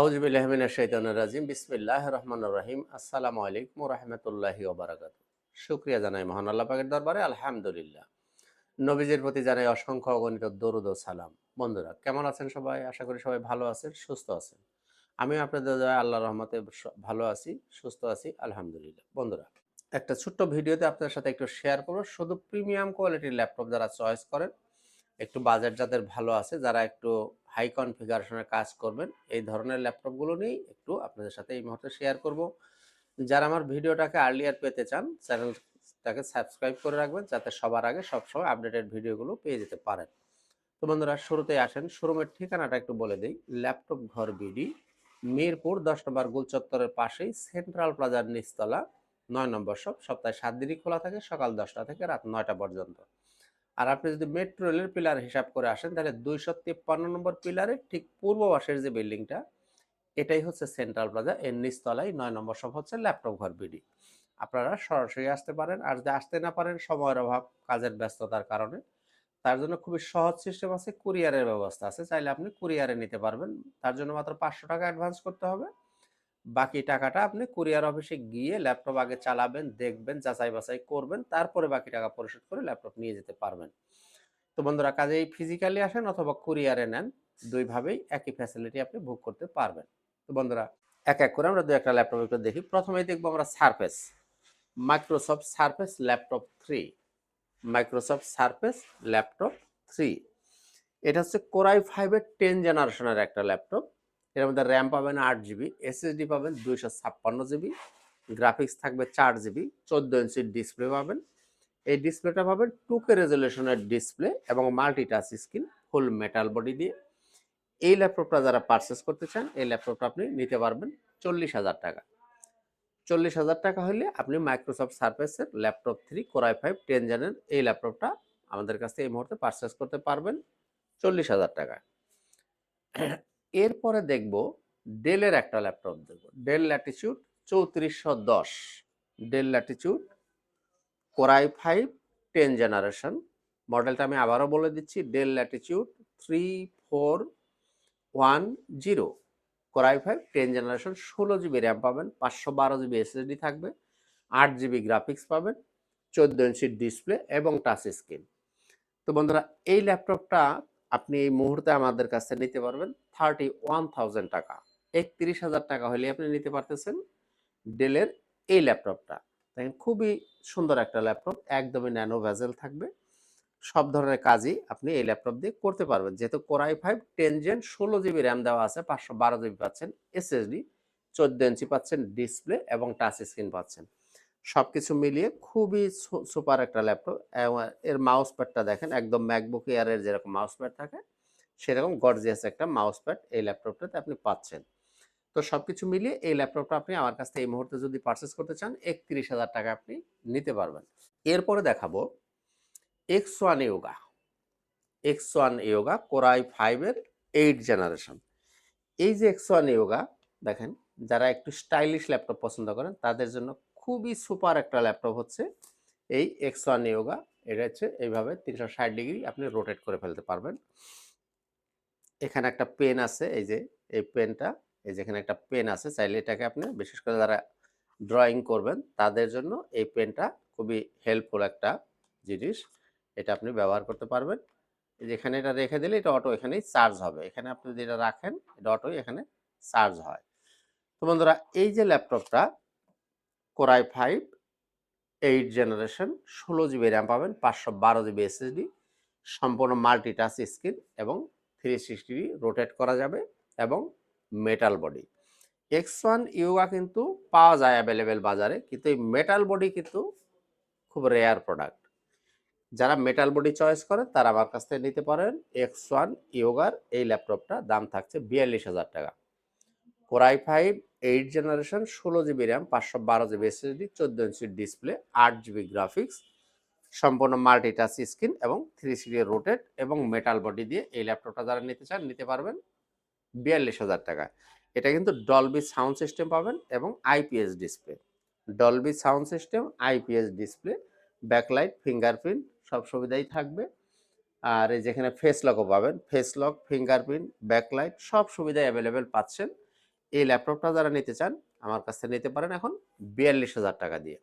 আউজবিল্লাহমিনাশাইতানুর বিসমিল্লাহ রহমান রহিম। আসসালামু আলাইকুম রহমতুল্লাহি ওবরাকাত শুক্রিয়া জানাই মহান আল্লাহ পাকের দরবারে। আলহামদুলিল্লাহ। নবীজের প্রতি জানাই অসংখ্য অগণিত দরুদ ও সালাম। বন্ধুরা, কেমন আছেন সবাই? আশা করি সবাই ভালো আছেন, সুস্থ আছেন। আমিও আপনাদের দয়া আল্লাহ রহমতে ভালো আছি, সুস্থ আছি, আলহামদুলিল্লাহ। বন্ধুরা, একটা ছোট্ট ভিডিওতে আপনাদের সাথে একটু শেয়ার করব। শুধু প্রিমিয়াম কোয়ালিটির ল্যাপটপ যারা চয়েস করেন, একটু বাজেট যাদের ভালো আছে, যারা একটু হাই কনফিগারেশনের কাজ করবেন। এই ধরনের ল্যাপটপগুলো নিয়েই একটু আপনাদের সাথে এই মুহূর্তে শেয়ার করব। যারা আমার ভিডিওটাকে আর্লিয়ার পেতে চান চ্যানেলটাকে সাবস্ক্রাইব করে রাখবেন, যাতে সবার আগে সবসময় আপডেটেড ভিডিওগুলো পেয়ে যেতে পারেন। তো বন্ধুরা, শুরুতেই আসেন। শোরুমের ঠিকানাটা একটু বলে দিই। ল্যাপটপ ঘর বিডি মিরপুর, দশ নম্বর গোল চত্বরের পাশেই সেন্ট্রাল প্লাজার নিচতলা, নয় নম্বর শপ সপ্তাহে সাত দিনই খোলা থাকে, সকাল দশটা থেকে রাত নয়টা পর্যন্ত। আর আপনি যদি মেট্রো রেলের পিলার হিসাব করে আসেন, তাহলে দুইশো তিপ্পান্ন নম্বর পিলারের ঠিক পূর্ব পাশের যে বিল্ডিংটা এটাই হচ্ছে সেন্ট্রাল প্লাজা এর নিচতলায় নয় নম্বর সব হচ্ছে ল্যাপটপ ঘর বিডি আপনারা সরাসরি আসতে পারেন, আর যদি আসতে না পারেন, সময়ের অভাব, কাজের ব্যস্ততার কারণে, তার জন্য খুবই সহজ সিস্টেম আছে কুরিয়ারের ব্যবস্থা আছে, চাইলে আপনি কুরিয়ারে নিতে পারবেন। তার জন্য মাত্র পাঁচশো টাকা অ্যাডভান্স করতে হবে। বাকি টাকাটা আপনি কুরিয়ার অফিসে গিয়ে ল্যাপটপ আগে চালাবেন, দেখবেন, যাচাই বাছাই করবেন, তারপরে বাকি টাকা পরিশোধ করে ল্যাপটপ নিয়ে যেতে পারবেন। তো বন্ধুরা, কাজেই ফিজিক্যালি আসেন অথবা কুরিয়ারে নেন দুইভাবেই একই ফ্যাসিলিটি আপনি বুক করতে পারবেন। তো বন্ধুরা, এক এক করে আমরা দু একটা ল্যাপটপ একটু দেখি। প্রথমেই দেখব আমরা Surface Microsoft Surface laptop three Microsoft Surface laptop three এটা হচ্ছে কোরাই ফাইভের টেন জেনারেশনের একটা ল্যাপটপ। এর মধ্যে র্যাম পাবেন আট জিবি এসএসডি পাবেন দুইশো ছাপ্পান্ন জিবি গ্রাফিক্স থাকবে চার জিবি চোদ্দ ইঞ্চির ডিসপ্লে পাবেন। এই ডিসপ্লেটা পাবেন টু কে রেজলিউশনের ডিসপ্লে এবং multi touch screen full metal body দিয়ে। এই ল্যাপটপটা যারা পারচেস করতে চান, এই ল্যাপটপটা আপনি নিতে পারবেন চল্লিশ হাজার টাকা। চল্লিশ হাজার টাকা হলে আপনি Microsoft সার্ফেসের laptop three core i five ten জেনের এই ল্যাপটপটা আমাদের কাছে এই মুহূর্তে পারচেস করতে পারবেন চল্লিশ হাজার টাকা এরপরে দেখব ডেলের একটা ল্যাপটপ দেখব। ডেল ল্যাটিচিউড চৌত্রিশশো দশ। Dell Latitude core i five ten generation. মডেলটা আমি আবারও বলে দিচ্ছি, Dell Latitude three four one zero. Core i five ten generation, ষোলো জিবি র্যাম পাবেন, পাঁচশো বারো জিবি এসএসডি থাকবে, আট জিবি গ্রাফিক্স পাবেন, চোদ্দ ইঞ্চির ডিসপ্লে এবং টাচ স্ক্রিন। তো বন্ধুরা, এই ল্যাপটপটা আপনি এই মুহূর্তে আমাদের কাছে নিতে পারবেন থার্টি ওয়ান থাউজেন্ড টাকা। একত্রিশ হাজার টাকা হলে আপনি নিতে পারতেছেন ডেলের এই ল্যাপটপটা। দেখেন, খুবই সুন্দর একটা ল্যাপটপ, একদমই ন্যানো ভেজেল থাকবে। সব ধরনের কাজই আপনি এই ল্যাপটপ দিয়ে করতে পারবেন। যেহেতু core i five ten gen ষোলো জিবি র্যাম দেওয়া আছে, পাঁচশো বারো জিবি পাচ্ছেন এসএসডি চোদ্দ ইঞ্চি পাচ্ছেন ডিসপ্লে এবং টাচ স্ক্রিন পাচ্ছেন। সব কিছু মিলিয়ে খুবই সুপার একটা ল্যাপটপ। এর মাউস প্যাডটা দেখেন, একদম ম্যাকবুক এয়ারের যেরকম মাউস প্যাড থাকে, সেরকম গর্জিয়াস একটা মাউস প্যাড এই ল্যাপটপটাতে আপনি পাচ্ছেন। তো সব কিছু মিলিয়ে এই ল্যাপটপটা আপনি আমার কাছ থেকে এই মুহূর্তে যদি পারচেস করতে চান, একত্রিশ হাজার টাকা আপনি নিতে পারবেন। এরপরে দেখাবো X one Yoga X one Yoga core i ফাইভের এইট জেনারেশন এই যে এক্স ওয়ান ইয়োগা দেখেন, যারা একটু স্টাইলিশ ল্যাপটপ পছন্দ করেন, তাদের জন্য খুবই সুপার একটা ল্যাপটপ হচ্ছে। এই এক্স ওয়ান ইয়োগা এটা হচ্ছে এইভাবে তিনশো ষাট ডিগ্রি আপনি রোটেট করে ফেলতে পারবেন। এখানে একটা পেন আছে, এই যে, এই পেনটা এই যেখানে একটা পেন আছে। চাইলে এটাকে আপনি বিশেষ করে যারা ড্রয়িং করবেন, তাদের জন্য এই পেনটা খুবই হেল্পফুল একটা জিনিস। এটা আপনি ব্যবহার করতে পারবেন। এই যে, এখানে এটা রেখে দিলে এটা অটো এখানেই চার্জ হবে। এখানে আপনি যদি এটা রাখেন, এটা অটোই এখানে চার্জ হয়। তো বন্ধুরা, এই যে ল্যাপটপটা core i five eight generation ষোলো জিবি র্যাম পাবেন, পাঁচশো বারো জিবি এসএসডি সম্পূর্ণ মাল্টি টাচ স্ক্রিন এবং থ্রি সিক্সটি রোটেট করা যাবে এবং metal body X one Yoga কিন্তু পাওয়া যায় অ্যাভেলেবেল বাজারে, কিন্তু এই মেটাল বডি কিন্তু খুব রেয়ার প্রোডাক্ট যারা মেটাল বডি চয়েস করেন তারা আমার কাছ থেকে নিতে পারেন এক্স ওয়ান ইয়োগার এই ল্যাপটপটা দাম থাকছে বিয়াল্লিশ হাজার টাকা। Core i five eight generation ষোলো জিবি র্যাম পাঁচশো বারো জিবি এসএসডি চোদ্দ ইঞ্চির ডিসপ্লে আট জিবি গ্রাফিক্স সম্পূর্ণ মাল্টি টাচ স্ক্রিন এবং থ্রি সিডি রোটেট এবং মেটাল বডি দিয়ে এই ল্যাপটপটা যারা নিতে চান, নিতে পারবেন বিয়াল্লিশ হাজার টাকা এটা কিন্তু ডলবি সাউন্ড সিস্টেম পাবেন এবং IPS display Dolby sound system IPS display backlight fingerprint সব সুবিধাই থাকবে। আর এই যেখানে ফেস লকও পাবেন ফেস লক ফিঙ্গারপ্রিন্ট ব্যাকলাইট সব সুবিধাই অ্যাভেলেবেল পাচ্ছেন এই ল্যাপটপটা যারা নিতে চান, আমার কাছ নিতে পারেন এখন বিয়াল্লিশ হাজার টাকা দিয়ে।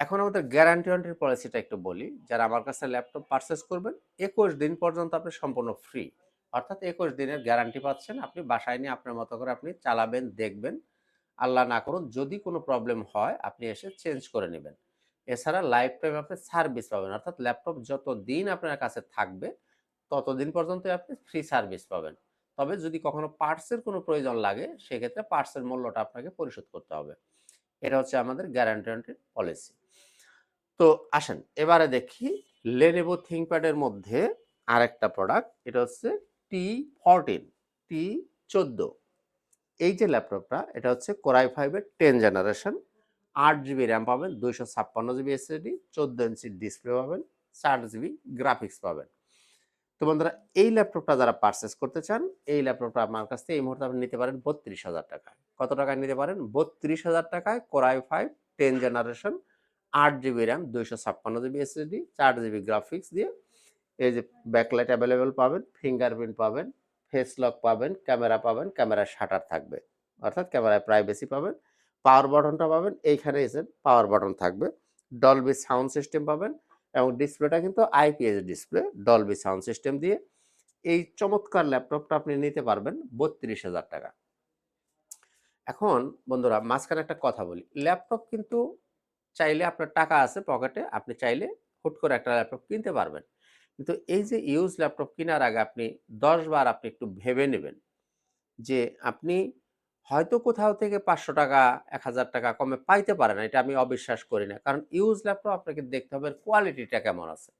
এখন আমাদের গ্যারান্টি ওয়ারেন্টির পলিসিটা একটু বলি, যারা আমার কাছে ল্যাপটপ পারচেস করবেন, একুশ দিন পর্যন্ত আপনি সম্পূর্ণ ফ্রি অর্থাৎ একুশ দিনের গ্যারান্টি পাচ্ছেন, আপনি বাসায় নিয়ে আপনার মতো করে আপনি চালাবেন, দেখবেন, আল্লাহ না করুন, যদি কোনো প্রবলেম হয়, আপনি এসে চেঞ্জ করে নেবেন। এছাড়া লাইফ টাইম আপনি সার্ভিস পাবেন, অর্থাৎ ল্যাপটপ যত দিন আপনার কাছে থাকবে, ততদিন পর্যন্ত আপনি ফ্রি সার্ভিস পাবেন। তবে যদি কখনো পার্টসের কোনো প্রয়োজন লাগে, সেক্ষেত্রে পার্টসের মূল্যটা আপনাকে পরিশোধ করতে হবে। এটা হচ্ছে আমাদের গ্যারান্টি পলিসি তো আসেন, এবারে দেখি লেনেভো থিঙ্কপ্যাডের মধ্যে আরেকটা প্রোডাক্ট এটা হচ্ছে টি ফরটিন টি চোদ্দ। এই যে ল্যাপটপটা, এটা হচ্ছে কোরাই ফাইভের টেন জেনারেশন আট জিবি র্যাম পাবেন, দুইশো ছাপ্পান্ন জিবি এসএসডি চোদ্দ ইঞ্চি ডিসপ্লে পাবেন, চার জিবি গ্রাফিক্স পাবেন। তো বন্ধুরা, এই ল্যাপটপটা যারা পারচেস করতে চান, এই ল্যাপটপটা আমার কাছ থেকে এই মুহূর্তে আপনি নিতে পারেন বত্রিশ হাজার টাকায়। কত টাকায় নিতে পারেন? বত্রিশ হাজার টাকায় core i five ten generation আট জিবি র্যাম দুইশো ছাপ্পান্ন জিবি এসএসডি চার জিবি গ্রাফিক্স দিয়ে এই যে ব্যাকলাইট অ্যাভেলেবেল পাবেন ফিঙ্গারপ্রিন্ট পাবেন ফেস লক পাবেন ক্যামেরা পাবেন ক্যামেরার শাটার থাকবে। অর্থাৎ ক্যামেরায় প্রাইভেসি পাবেন পাওয়ার বাটনটা পাবেন, এইখানে এসে পাওয়ার বাটন থাকবে। ডলবি সাউন্ড সিস্টেম পাবেন এবং ডিসপ্লেটা কিন্তু IPS display Dolby sound system দিয়ে। এই চমৎকার ল্যাপটপটা আপনি নিতে পারবেন বত্রিশ হাজার টাকা। এখন বন্ধুরা, মাঝখানে একটা কথা বলি। ল্যাপটপ কিন্তু চাইলে আপনার টাকা আছে পকেটে আপনি চাইলে হুট করে একটা ল্যাপটপ কিনতে পারবেন। কিন্তু এই যে ইউজ ল্যাপটপ কেনার আগে আপনি দশ বার আপনি একটু ভেবে নেবেন যে আপনি হয়তো কোথাও থেকে পাঁচশো টাকা, এক হাজার টাকা কমে পাইতে পারেন এটা আমি অবিশ্বাস করি না। কারণ ইউজ ল্যাপটপ আপনাকে দেখতে হবে এর কোয়ালিটিটা কেমন আছে।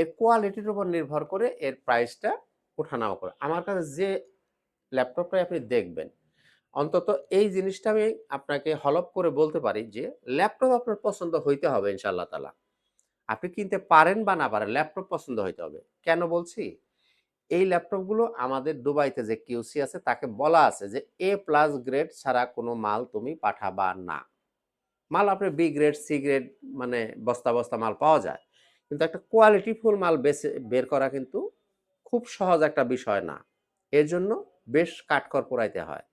এর কোয়ালিটির উপর নির্ভর করে এর প্রাইসটা ওঠানামা করে। আমার কাছে যে ল্যাপটপটাই আপনি দেখবেন, অন্তত এই জিনিসটা আমি আপনাকে হলপ করে বলতে পারি যে ল্যাপটপ আপনার পছন্দ হইতে হবে ইনশাল্লাহ তালা আপনি কিনতে পারেন বা না পারেন ল্যাপটপ পছন্দ হইতে হবে। কেন বলছি? এই ল্যাপটপগুলো আমাদের দুবাইতে যে কিউসি আছে, তাকে বলা আছে যে এ প্লাস গ্রেড ছাড়া কোনো মাল তুমি পাঠাবা না। মাল আপনি বি গ্রেড সি গ্রেড মানে বস্তা বস্তা মাল পাওয়া যায়। কিন্তু একটা কোয়ালিটিফুল মাল বেছে, বের করা কিন্তু খুব সহজ একটা বিষয় না। এর জন্য বেশ কাঠকর পোড়াইতে হয়।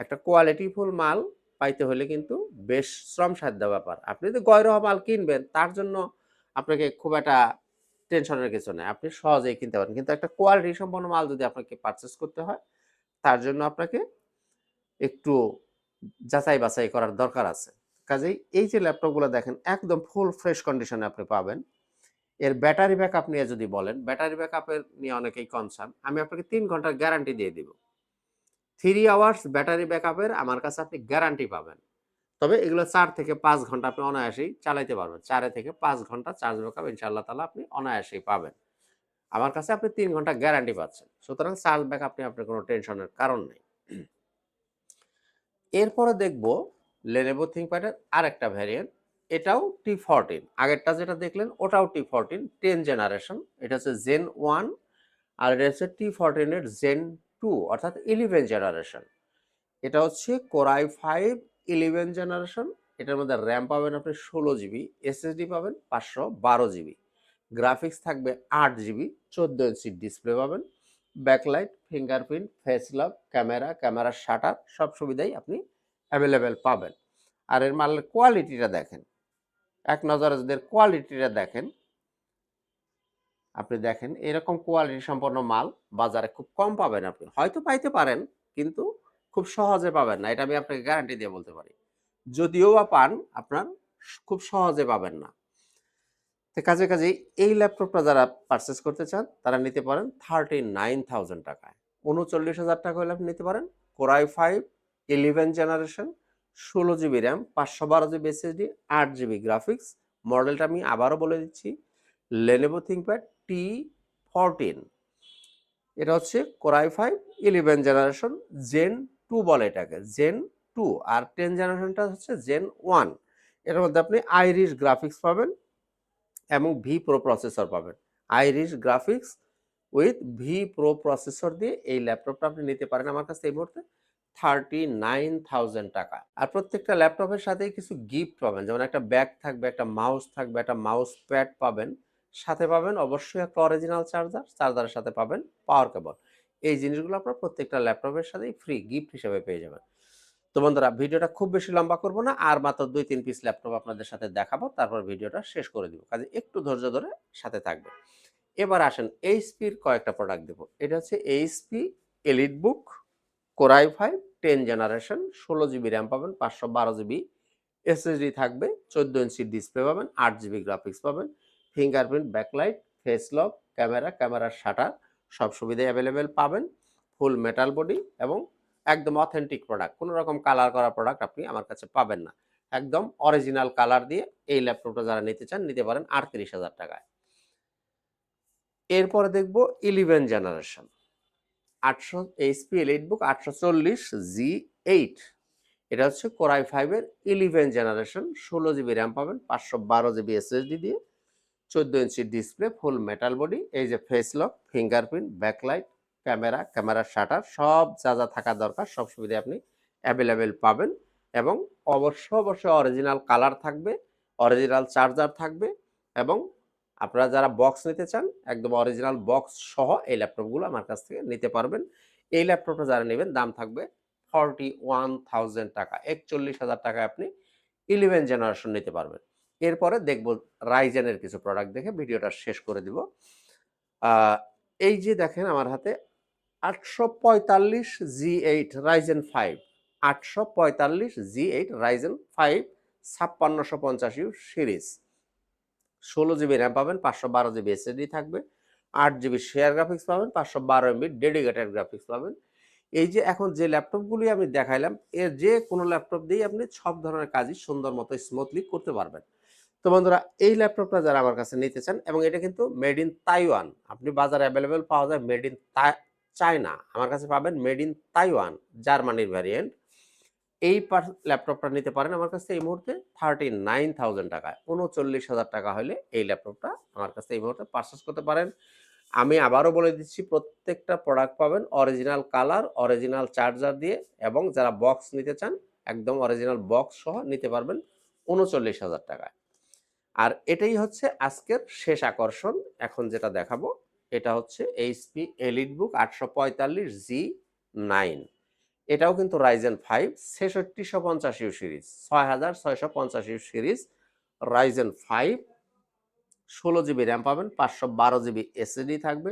একটা কোয়ালিটিফুল মাল পাইতে হলে কিন্তু বেশ শ্রম সাধ্য ব্যাপার। আপনি যদি গয়রহ মাল কিনবেন, তার জন্য আপনাকে খুব একটা টেনশনের কিছু নেই। আপনি সহজেই কিনতে পারেন। কিন্তু একটা কোয়ালিটি সম্পন্ন মাল যদি আপনাকে পারচেস করতে হয়, তার জন্য আপনাকে একটু যাচাই বাছাই করার দরকার আছে। কাজেই এই যে ল্যাপটপগুলো দেখেন, একদম ফুল ফ্রেশ কন্ডিশনে আপনি পাবেন। এর ব্যাটারি ব্যাকআপ নিয়ে যদি বলেন ব্যাটারি ব্যাকআপের নিয়ে অনেকেই কনসার্ন আমি আপনাকে তিন ঘণ্টার গ্যারান্টি দিয়ে দিব। থ্রি আওয়ার্স ব্যাটারি ব্যাকআপের আমার কাছে আপনি গ্যারান্টি পাবেন। তবে এগুলো চার থেকে পাঁচ ঘণ্টা আপনি অনায়াসেই চালাইতে পারবেন। চারে থেকে পাঁচ ঘণ্টা চার্জ ব্যাকআপ ইনশাআল্লাহ তালা আপনি অনায়াসেই পাবেন। আমার কাছে আপনি তিন ঘণ্টা গ্যারান্টি পাচ্ছেন। সুতরাং চার্জ ব্যাকআপ নিয়ে আপনার কোনো টেনশনের কারণ নেই। এরপরে দেখব লেনেভো থিঙ্কপ্যাডের আর একটা ভ্যারিয়েন্ট এটাও টি ফরটিন আগেরটা যেটা দেখলেন, ওটাও টি ফোরটিন টেন জেনারেশন এটা হচ্ছে জেন ওয়ান আর এটা হচ্ছে টি ফোরটিনের জেন টু অর্থাৎ ইলেভেন জেনারেশন এটা হচ্ছে কোরাই ফাইভ ইলেভেন জেনারেশন এটার মধ্যে র্যাম পাবেন আপনি ষোলো জিবি এসএসডি পাবেন পাঁচশো বারো জিবি গ্রাফিক্স থাকবে আট জিবি চোদ্দ ইঞ্চি ডিসপ্লে পাবেন backlight fingerprint face lock camera ক্যামেরার শাটার সব সুবিধাই আপনি অ্যাভেলেবেল পাবেন। আর এর মালের কোয়ালিটিটা দেখেন, এক নজরে যদি কোয়ালিটিটা দেখেন, আপনি দেখেন এরকম কোয়ালিটি সম্পন্ন মাল বাজারে খুব কম পাবেন আপনি। হয়তো পাইতে পারেন, কিন্তু খুব সহজে পাবেন না, এটা আমি আপনাকে গ্যারান্টি দিয়ে বলতে পারি। যদিও বা পান, আপনার খুব সহজে পাবেন না। তো কাজে কাজে এই ল্যাপটপটা যারা পারচেস করতে চান, তারা নিতে পারেন থার্টি নাইন থাউজেন্ড টাকায়। উনচল্লিশ হাজার টাকা হলে আপনি নিতে পারেন core i five eleven generation ষোলো জিবি র্যাম পাঁচশো বারো জিবি এসএসডি আট জিবি গ্রাফিক্স মডেলটা আমি আবারও বলে দিচ্ছি লেনেভো থিঙ্কপ্যাড টি ফোরটিন এটা হচ্ছে core i five eleven generation gen two বলে এটাকে, জেন টু, আর টেন জেনারেশনটা হচ্ছে জেন ওয়ান। এর মধ্যে আপনি আইরিশ গ্রাফিক্স পাবেন এবং ভি প্রো প্রসেসর পাবেন। Iris graphics with V pro processor দিয়ে এই ল্যাপটপটা আপনি নিতে পারেন আমার কাছে এই মুহূর্তে, থার্টি নাইন থাউজেন্ড টাকা। আর প্রত্যেকটা ল্যাপটপের সাথেই কিছু গিফট পাবেন, যেমন একটা ব্যাগ থাকবে, একটা মাউস থাকবে, একটা মাউস প্যাড পাবেন, সাথে পাবেন অবশ্যই একটা অরিজিনাল চার্জার চার্জারের সাথে পাবেন পাওয়ার কেবল এই জিনিসগুলো আপনার প্রত্যেকটা ল্যাপটপের সাথেই ফ্রি গিফট হিসেবে পেয়ে যাবেন। তো বন্ধুরা, ভিডিওটা খুব বেশি লম্বা করব না, আর মাত্র দুই তিন পিস ল্যাপটপ আপনাদের সাথে দেখাবো, তারপর ভিডিওটা শেষ করে দিব। কাজে একটু ধৈর্য ধরে সাথে থাকবে এবার আসেন এইচপির কয়েকটা প্রোডাক্ট দেবো। এটা হচ্ছে HP Elite Book core i five ten generation ষোলো জিবি র্যাম পাবেন, পাঁচশো বারো জিবি এসএসডি থাকবে, চোদ্দ ইঞ্চি ডিসপ্লে পাবেন, আট জিবি গ্রাফিক্স পাবেন fingerprint backlight face lock camera ক্যামেরার শাটার সব সুবিধাই অ্যাভেলেবেল পাবেন। ফুল মেটাল বডি এবং একদম অথেন্টিক প্রোডাক্ট কোনো রকম কালার করা প্রোডাক্ট আপনি আমার কাছে পাবেন না। একদম অরিজিনাল কালার দিয়ে এই ল্যাপটপটা যারা নিতে চান, নিতে পারেন আটত্রিশ হাজার টাকায়। এরপরে দেখব ইলেভেন জেনারেশন আটশো এইচপি এলিট বুক আটশো চল্লিশ জি এইট এটা হচ্ছে কোরাই ফাইভের ইলেভেন জেনারেশন ষোলো জিবি র্যাম পাবেন, পাঁচশো বারো জিবি এসএসডি দিয়ে। চোদ্দ inch display full metal body এই যে face lock fingerprint backlight camera ক্যামেরার শাটার সব যা যা থাকা দরকার, সব সুবিধা আপনি অ্যাভেলেবেল পাবেন এবং অবশ্য অবশ্যই অরিজিনাল কালার থাকবে অরিজিনাল চার্জার থাকবে এবং আপনারা যারা বক্স নিতে চান, একদম অরিজিনাল বক্স সহ এই ল্যাপটপগুলো আমার কাছ থেকে নিতে পারবেন। এই ল্যাপটপটা যারা নেবেন, দাম থাকবে ফর্টি ওয়ান থাউজেন্ড টাকা, একচল্লিশ হাজার টাকায় আপনি ইলেভেন জেনারেশন নিতে পারবেন। এরপরে দেখব রাইজেনের কিছু প্রোডাক্ট দেখে ভিডিওটা শেষ করে দিব। এই যে দেখেন আমার হাতে আটশো পঁয়তাল্লিশ জি এইট রাইজেন ফাইভ, আটশো পঁয়তাল্লিশ জি এইট রাইজেন ফাইভ, ছাপ্পান্নশো পঞ্চাশ ইউ সিরিজ। ষোলো জিবি র্যাম পাবেন, পাঁচশো বারো জিবি এসএসডি থাকবে, আট জিবি শেয়ার গ্রাফিক্স পাবেন, পাঁচশো বারো এমবি ডেডিকেটেড গ্রাফিক্স পাবেন এই যে এখন যে ল্যাপটপগুলি আমি দেখাইলাম, এর যে কোনো ল্যাপটপ দিয়েই আপনি সব ধরনের কাজই সুন্দর মতো স্মুথলি করতে পারবেন। তো বন্ধুরা, এই ল্যাপটপটা যারা আমার কাছে নিতে চান, এবং এটা কিন্তু মেড ইন তাইওয়ান আপনি বাজারে অ্যাভেলেবেল পাওয়া যায় মেড ইন চায়না আমার কাছে পাবেন মেড ইন তাইওয়ান জার্মানির ভ্যারিয়েন্ট এই ল্যাপটপটা নিতে পারেন আমার কাছে এই মুহূর্তে থার্টি নাইন থাউজেন্ড টাকায়, উনচল্লিশ হাজার টাকা হলে এই ল্যাপটপটা আমার কাছে এই মুহূর্তে পারচেস করতে পারেন। আমি আবারও বলে দিচ্ছি, প্রত্যেকটা প্রোডাক্ট পাবেন অরিজিনাল কালার অরিজিনাল চার্জার দিয়ে এবং যারা বক্স নিতে চান, একদম অরিজিনাল বক্স সহ নিতে পারবেন উনচল্লিশ হাজার টাকায়। আর এটাই হচ্ছে আজকের শেষ আকর্ষণ। এখন যেটা দেখাবো, এটা হচ্ছে এইচপি এলিট বুক আটশো পঁয়তাল্লিশ জি নাইন এটাও কিন্তু রাইজেন ফাইভ ছেষট্টিশো পঞ্চাশ সিরিজ ছয় হাজার ছয়শো পঞ্চাশ সিরিজ রাইজেন ফাইভ ষোলো জিবি র্যাম পাবেন, পাঁচশো বারো জিবি এসএডি থাকবে,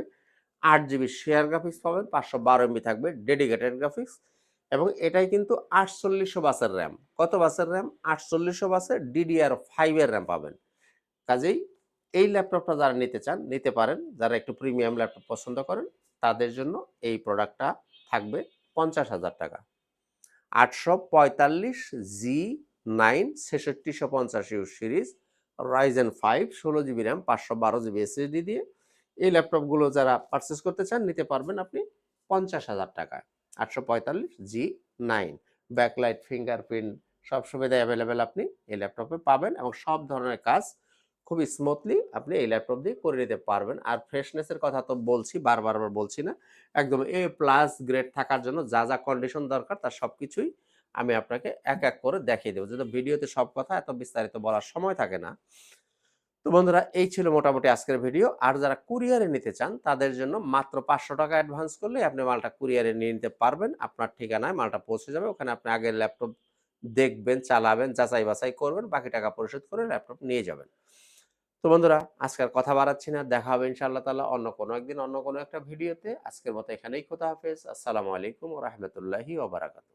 আট জিবি শেয়ার গ্রাফিক্স পাবেন, পাঁচশো বারো এমবি থাকবে ডেডিকেটেড গ্রাফিক্স এবং এটাই কিন্তু আটচল্লিশশো বাসের র্যাম। কত বাসের র্যাম? আটচল্লিশশো বাসের ডিডিআর ফাইভের র্যাম পাবেন। কাজেই এই ল্যাপটপটা যারা নিতে চান, নিতে পারেন। যারা একটু প্রিমিয়াম ল্যাপটপ পছন্দ করেন, তাদের জন্য এই প্রোডাক্টটা থাকবে পঞ্চাশ হাজার টাকা। আটশো পঁয়তাল্লিশ জি নাইন ছেষট্টিশো পঞ্চাশ ইউ সিরিজ রাইজেন ফাইভ ষোলো জিবি র্যাম পাঁচশো বারো জিবি এসএসডি দিয়ে এই ল্যাপটপগুলো যারা পারচেস করতে চান, নিতে পারবেন আপনি পঞ্চাশ হাজার টাকায়। আটশো পঁয়তাল্লিশ জি নাইন ব্যাকলাইট ফিঙ্গারপ্রিন্ট সব সুবিধা অ্যাভেলেবেল আপনি এই ল্যাপটপে পাবেন এবং সব ধরনের কাজ খুবই স্মুথলি আপনি এই ল্যাপটপ দিয়ে করে নিতে পারবেন। আর ফ্রেশনেসের কথা তো বলছি, বারবার বলছি না, একদম এ প্লাস গ্রেড থাকার জন্য যা যা কন্ডিশন দরকার, তার সব কিছুই আমি আপনাকে এক এক করে দেখিয়ে দেবো। যেহেতু ভিডিওতে সব কথা এত বিস্তারিত বলার সময় থাকে না। তো বন্ধুরা, এই ছিল মোটামুটি আজকের ভিডিও। আর যারা কুরিয়ারে নিতে চান, তাদের জন্য মাত্র পাঁচশো টাকা অ্যাডভান্স করলে আপনি মালটা কুরিয়ারে নিয়ে নিতে পারবেন। আপনার ঠিকানায় মালটা পৌঁছে যাবে। ওখানে আপনি আগের ল্যাপটপ দেখবেন, চালাবেন, যাচাই বাছাই করবেন, বাকি টাকা পরিশোধ করে ল্যাপটপ নিয়ে যাবেন। তো বন্ধুরা আজকের কথা বাড়াচ্ছি না। দেখা হবে ইনশাআল্লাহ তাআলা অন্য কোনো একদিন অন্য কোনো একটা ভিডিওতে। আজকের মতো এখানেই খোদা হাফেজ। আসসালামু আলাইকুম রাহমাতুল্লাহি ওয়া বারাকাতুহু।